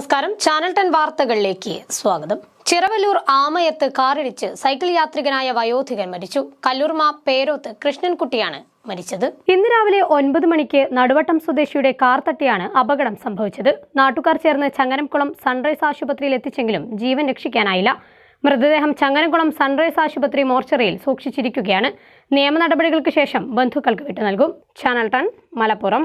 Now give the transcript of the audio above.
നമസ്കാരം. Channel ten വാർത്തകളിലേക്ക് സ്വാഗതം. ചിറവല്ലൂർ ആമയത്ത് കാറിടിച്ച് സൈക്കിൾ യാത്രികനായ വയോധികൻ മരിച്ചു. കല്ലൂർമ പേരോത്ത് കൃഷ്ണൻകുട്ടിയാണ് മരിച്ചത്. ഇന്ന് രാവിലെ ഒൻപത് മണിക്ക് നടുവട്ടം സ്വദേശിയുടെ കാർ തട്ടിയാണ് അപകടം സംഭവിച്ചത്. നാട്ടുകാർ ചേർന്ന് ചങ്ങനംകുളം സൺറൈസ് ആശുപത്രിയിൽ എത്തിച്ചെങ്കിലും ജീവൻ രക്ഷിക്കാനായില്ല. മൃതദേഹം ചങ്ങനംകുളം സൺറൈസ് ആശുപത്രി മോർച്ചറിയിൽ സൂക്ഷിച്ചിരിക്കുകയാണ്. നിയമ നടപടികൾക്ക് ശേഷം ബന്ധുക്കൾക്ക് വിട്ടു നൽകും. Channel ton Malappuram.